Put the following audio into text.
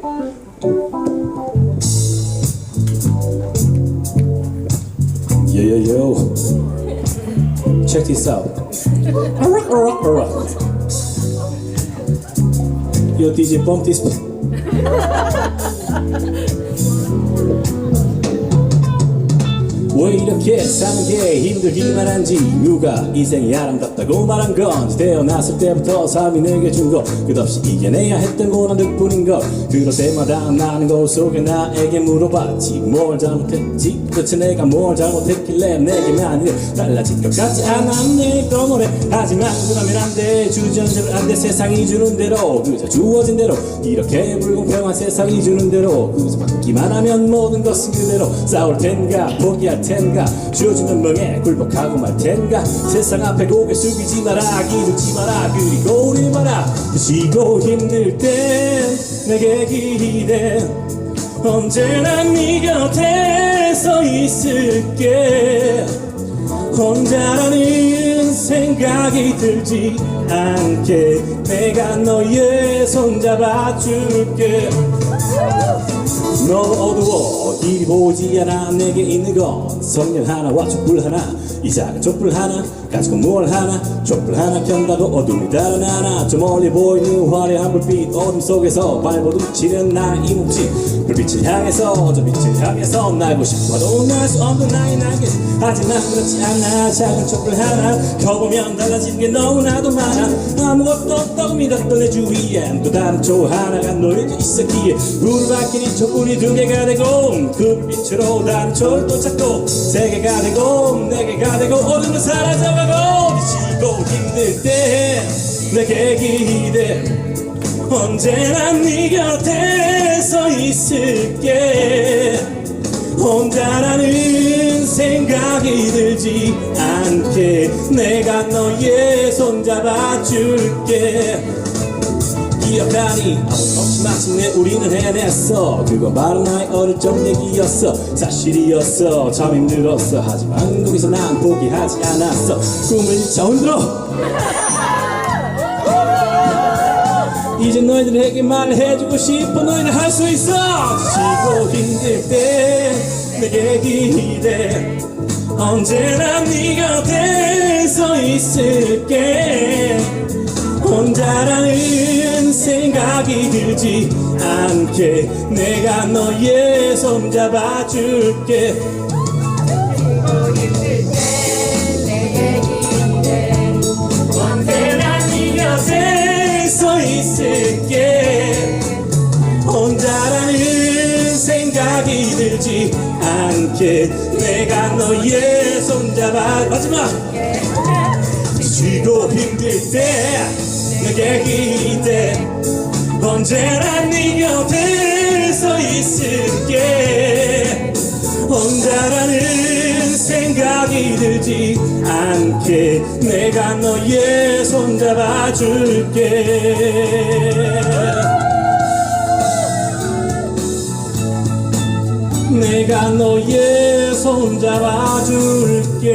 Yo yo yo. Check this out. Alright alright alright Yo DJ bump this 이렇게 사는 게 힘들기만 한지 누가 인생이 아름답다고 말한 건지 태어났을 때부터 삶이 내게 준거 끝없이 이겨내야 했던 고난들 뿐인 걸 그럴 때마다 나는 거울 속에 나에게 물어봤지 뭘 잘못했지? 도대체 내가 뭘 잘못했길래 내게만 이래 달라질 것 같지 내 떠노래? 하지만 그러면 안돼. 주전자를 안돼. 세상이 주는 대로 그저 주어진 대로 이렇게 불공평한 세상이 주는 대로 그저 받기만 하면 모든 것은 그대로 싸울 텐가 포기할 텐가 주어지는 명에 굴복하고 말 텐가. 세상 앞에 고개 숙이지 마라 기죽지 마라 그리고 우리 마라. 쉬고 힘들 땐 내게 기대 언제나 네 곁에 서 있을게. 혼자라는 생각이 들지 않게 내가 너의 손 잡아 줄게 너무 어두워. 길이 보이지 않아. 내게 있는 건 성냥 하나와 촛불 하나. 이 작은 촛불 하나. 가지고 뭘 하나. 촛불 하나 켠다고 어둠이 달아나나. 저 멀리 보이는 화려한 불빛 어둠 속에서 발버둥 치는 나의 이 몸짓 불빛을 향해서 저 빛을 향해서 날고 싶어도 날 수 없는 나의 날개. 하지만 그렇지 않아. 작은 촛불 하나. 켜보면 달라지는 게 너무나도 많아. 아무것도 없다고 믿었던 내 주위엔 또 다른 초 하나가 놓여져 있었기에 밝힌 이 촛불 이두 개가 되고 그 빛으로 다른 또 찾고 세 개가 되고 네 개가 되고 어둠은 사라져가고 지치고 힘들 때 내게 기대 언제나 네 곁에 서 있을게 혼자라는 생각이 들지 않게 내가 너의 손 잡아줄게 기억하니. 아무 없이 마침내 우리는 해냈어. 그건 바로 나의 어릴 적 얘기였어. 사실이었어. 참 힘들었어. 하지만 거기서 난 포기하지 않았어. 꿈을 저 흔들어. 이제 너희들에게 말해주고 싶어 너희들 할수 있어. 지치고 힘들 때 내게 기대. 언제나 네 곁에 서 있을게. 혼자라는 생각이 들지 않게 내가 너의 손 잡아줄게. 않게 내가 너의 손 잡아 마지막 지치고 힘들 때 내게 기대. 언제나 네 곁에 서 있을게. 혼자라는 생각이 들지 않게 내가 너의 손 잡아줄게. 내가 너의 손 잡아줄게